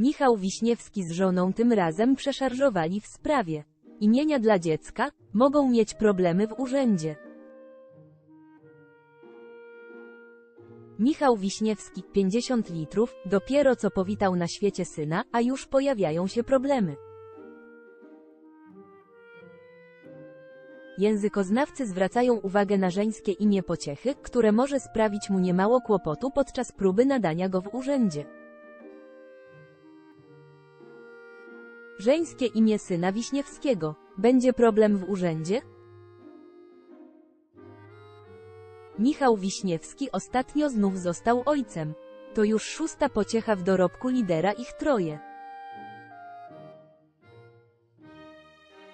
Michał Wiśniewski z żoną tym razem przeszarżowali w sprawie. Imienia dla dziecka mogą mieć problemy w urzędzie. Michał Wiśniewski, 50 litrów, dopiero co powitał na świecie syna, a już pojawiają się problemy. Językoznawcy zwracają uwagę na żeńskie imię pociechy, które może sprawić mu niemało kłopotu podczas próby nadania go w urzędzie. Żeńskie imię syna Wiśniewskiego. Będzie problem w urzędzie? Michał Wiśniewski ostatnio znów został ojcem. To już szósta pociecha w dorobku lidera ich troje.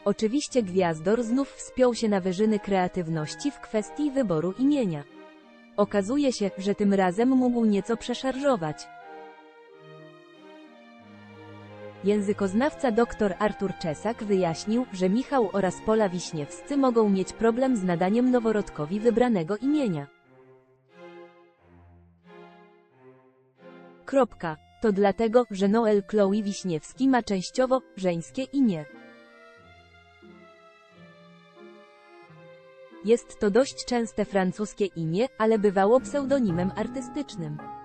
Oczywiście Gwiazdor znów wspiął się na wyżyny kreatywności w kwestii wyboru imienia. Okazuje się, że tym razem mógł nieco przeszarżować. Językoznawca dr Artur Czesak wyjaśnił, że Michał oraz Pola Wiśniewscy mogą mieć problem z nadaniem noworodkowi wybranego imienia. Kropka. To dlatego, że Noel Chloe Wiśniewski ma częściowo żeńskie imię. Jest to dość częste francuskie imię, ale bywało pseudonimem artystycznym.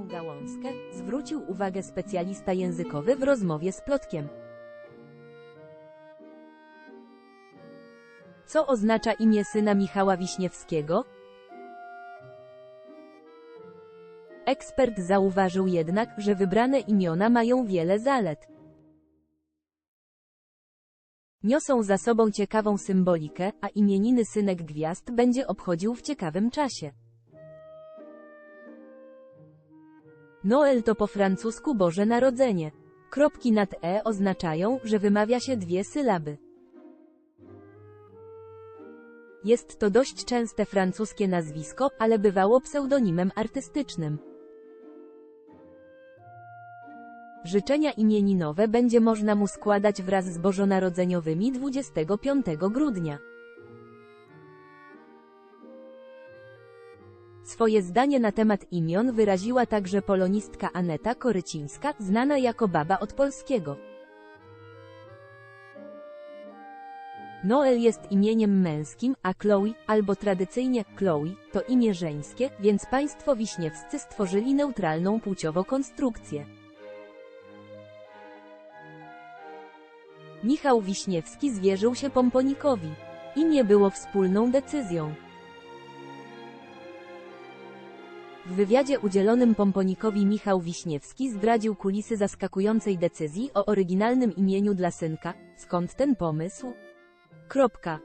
Gałązkę zwrócił uwagę specjalista językowy w rozmowie z Plotkiem. Co oznacza imię syna Michała Wiśniewskiego? Ekspert zauważył jednak, że wybrane imiona mają wiele zalet. Niosą za sobą ciekawą symbolikę, a imieniny synek gwiazd będzie obchodził w ciekawym czasie. Noel to po francusku Boże Narodzenie. Kropki nad e oznaczają, że wymawia się dwie sylaby. Jest to dość częste francuskie nazwisko, ale bywało pseudonimem artystycznym. Życzenia imieninowe będzie można mu składać wraz z bożonarodzeniowymi 25 grudnia. Swoje zdanie na temat imion wyraziła także polonistka Aneta Korycińska, znana jako baba od polskiego. Noel jest imieniem męskim, a Chloe, albo tradycyjnie Chloe, to imię żeńskie, więc państwo wiśniewscy stworzyli neutralną płciowo konstrukcję. Michał Wiśniewski zwierzył się pomponikowi. Imię było wspólną decyzją. W wywiadzie udzielonym pomponikowi Michał Wiśniewski zdradził kulisy zaskakującej decyzji o oryginalnym imieniu dla synka. Skąd ten pomysł? Kropka.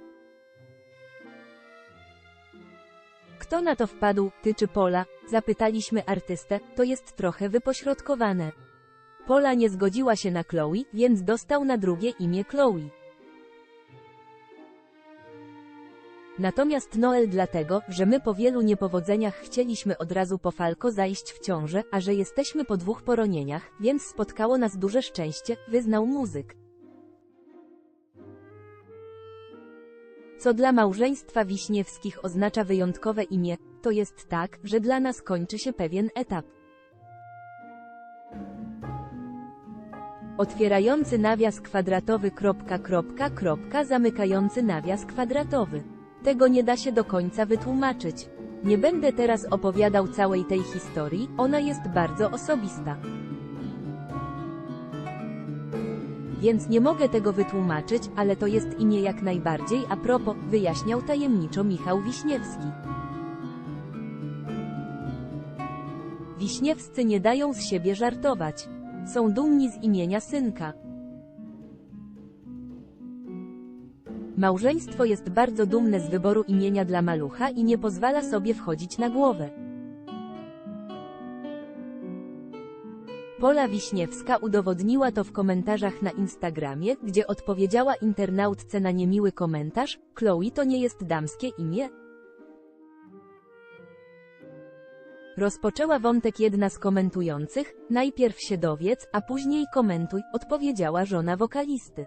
Kto na to wpadł, ty czy Pola? Zapytaliśmy artystę, to jest trochę wypośrodkowane. Pola nie zgodziła się na Chloe, więc dostał na drugie imię Chloe. Natomiast Noel dlatego, że my po wielu niepowodzeniach chcieliśmy od razu po Falco zajść w ciążę, a że jesteśmy po dwóch poronieniach, więc spotkało nas duże szczęście, wyznał muzyk. Co dla małżeństwa Wiśniewskich oznacza wyjątkowe imię, to jest tak, że dla nas kończy się pewien etap. Otwierający nawias kwadratowy kropka kropka kropka zamykający nawias kwadratowy. Tego nie da się do końca wytłumaczyć. Nie będę teraz opowiadał całej tej historii, ona jest bardzo osobista. Więc nie mogę tego wytłumaczyć, ale to jest imię jak najbardziej a propos, wyjaśniał tajemniczo Michał Wiśniewski. Wiśniewscy nie dają z siebie żartować. Są dumni z imienia synka. Małżeństwo jest bardzo dumne z wyboru imienia dla malucha i nie pozwala sobie wchodzić na głowę. Pola Wiśniewska udowodniła to w komentarzach na Instagramie, gdzie odpowiedziała internautce na niemiły komentarz: Chloe to nie jest damskie imię. Rozpoczęła wątek jedna z komentujących, najpierw się dowiedz, a później komentuj, odpowiedziała żona wokalisty.